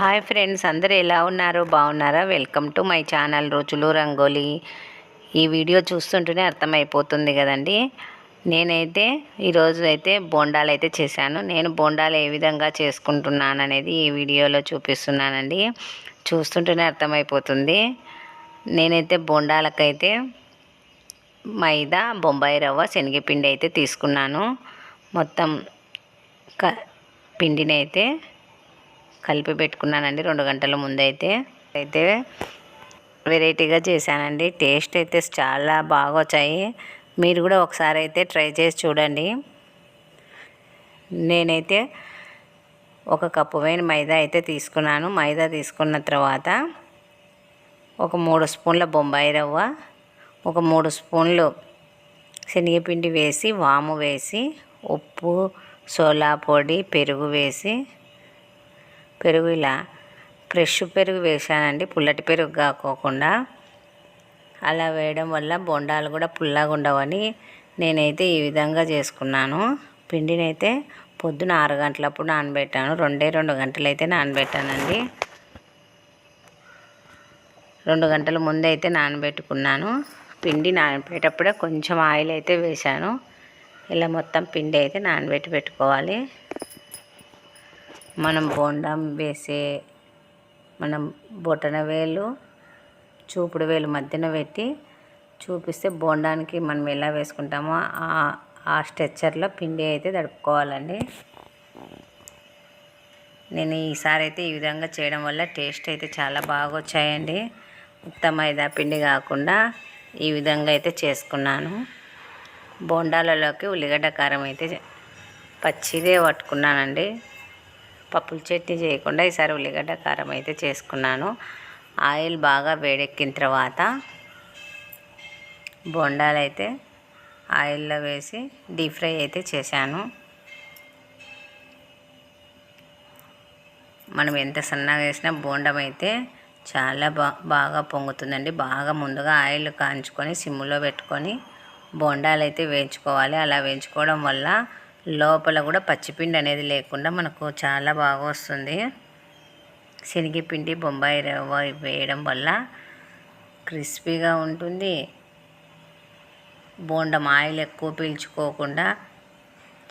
Hi friends అందరు ఎలా ఉన్నారు? బాగున్నారా? వెల్కమ్ టు మై ఛానల్ రుచులు రంగోలీ. ఈ వీడియో చూస్తుంటేనే అర్థమైపోతుంది కదండి. నేనైతే ఈరోజు అయితే బోండాలు అయితే చేశాను. నేను బోండాలు ఏ విధంగా చేసుకుంటున్నాను అనేది ఈ వీడియోలో చూపిస్తున్నానండి. చూస్తుంటేనే అర్థమైపోతుంది. నేనైతే బోండాలకైతే మైదా బొంబాయి రవ్వ శనగపిండి అయితే తీసుకున్నాను. మొత్తం క పిండిని అయితే కలిపి పెట్టుకున్నానండి రెండు గంటల ముందు అయితే అయితే వెరైటీగా చేశానండి. టేస్ట్ అయితే చాలా బాగా వచ్చాయి. మీరు కూడా ఒకసారి అయితే ట్రై చేసి చూడండి. నేనైతే ఒక కప్పు వేని మైదా అయితే తీసుకున్నాను. మైదా తీసుకున్న తర్వాత ఒక మూడు స్పూన్ల బొంబాయి రవ్వ ఒక మూడు స్పూన్లు శనగపిండి వేసి వాము వేసి ఉప్పు సోలా పొడి పెరుగు వేసి పెరుగు ఇలా ఫ్రెష్ పెరుగు వేసానండి పుల్లటి పెరుగు కాకోకుండా. అలా వేయడం వల్ల బొండాలు కూడా పుల్లగా ఉండవని నేనైతే ఈ విధంగా చేసుకున్నాను. పిండినైతే పొద్దున ఆరు గంటలప్పుడు నానబెట్టాను. రెండే రెండు గంటలైతే నానబెట్టానండి. రెండు గంటల ముందు అయితే నానబెట్టుకున్నాను. పిండి నానబెట్టేటప్పుడే కొంచెం ఆయిల్ అయితే వేశాను. ఇలా మొత్తం పిండి అయితే నానబెట్టి పెట్టుకోవాలి. మనం బోండం వేసే మనం బొటన వేలు చూపుడు వేలు మధ్యన పెట్టి చూపిస్తే బోండానికి మనం ఎలా వేసుకుంటామో ఆ స్ట్రెచ్చర్లో పిండి అయితే తడుపుకోవాలండి. నేను ఈసారి అయితే ఈ విధంగా చేయడం వల్ల టేస్ట్ అయితే చాలా బాగా వచ్చాయండి. ఉత్తమ మైదా పిండి కాకుండా ఈ విధంగా అయితే చేసుకున్నాను. బోండాలలోకి ఉల్లిగడ్డ కారం అయితే పచ్చిదే పట్టుకున్నానండి. పప్పుల చట్నీ చేయకుండా ఈసారి ఉల్లిగడ్డ కారం అయితే చేసుకున్నాను. ఆయిల్ బాగా వేడెక్కిన తర్వాత బొండాలైతే ఆయిల్లో వేసి డీప్ ఫ్రై అయితే చేశాను. మనం ఎంత సన్నగా వేసినా బోండం అయితే చాలా బా బాగా పొంగుతుందండి. బాగా ముందుగా ఆయిల్ కాంచుకొని సిమ్లో పెట్టుకొని బొండాలైతే అయితే వేయించుకోవాలి. అలా వేయించుకోవడం వల్ల లోపల కూడా పచ్చిపిండి అనేది లేకుండా మనకు చాలా బాగా వస్తుంది. శనగపిండి బొంబాయి రవ్వ వేయడం వల్ల క్రిస్పీగా ఉంటుంది. బోండం ఆయిల్ ఎక్కువ పీల్చుకోకుండా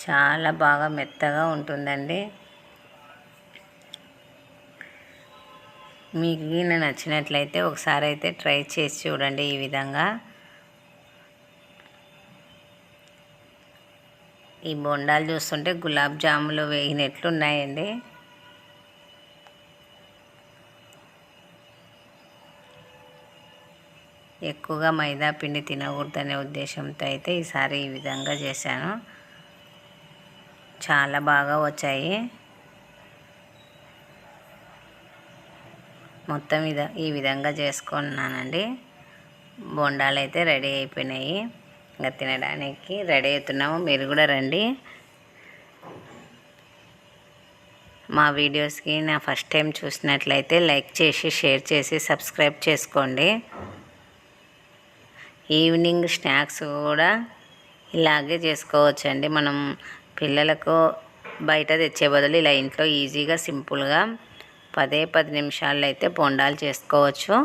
చాలా బాగా మెత్తగా ఉంటుందండి. మీకు నచ్చినట్లయితే ఒకసారి అయితే ట్రై చేసి చూడండి ఈ విధంగా. ఈ బొండాలు చూస్తుంటే గులాబ్ జాములు వేగినట్లు ఉన్నాయండి ఎక్కువగా మైదా పిండి తినకూడదనే ఉద్దేశంతో అయితే ఈసారి ఈ విధంగా చేశాను. చాలా బాగా వచ్చాయి. మొత్తం ఇద ఈ విధంగా చేసుకున్నానండి. బొండాలు అయితే రెడీ అయిపోయినాయి. ఇంకా తినడానికి రెడీ అవుతున్నాము. మీరు కూడా రండి. మా వీడియోస్కి నా ఫస్ట్ టైం చూసినట్లయితే లైక్ చేసి షేర్ చేసి సబ్స్క్రైబ్ చేసుకోండి. ఈవినింగ్ స్నాక్స్ కూడా ఇలాగే చేసుకోవచ్చండి. మనం పిల్లలకు బయట తెచ్చే బదులు ఇలా ఇంట్లో ఈజీగా సింపుల్గా పదే పది నిమిషాల్లో అయితే పొండాలు చేసుకోవచ్చు.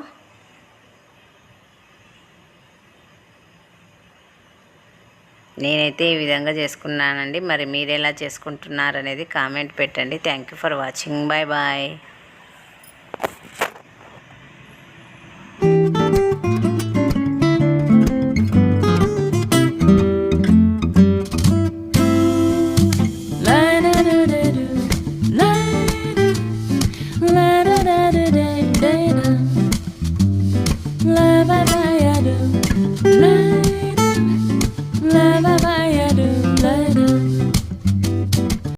నేనైతే ఈ విధంగా చేసుకున్నానండి. మరి మీరు ఎలా చేసుకుంటున్నారు అనేది కామెంట్ పెట్టండి. Thank you for watching bye bye La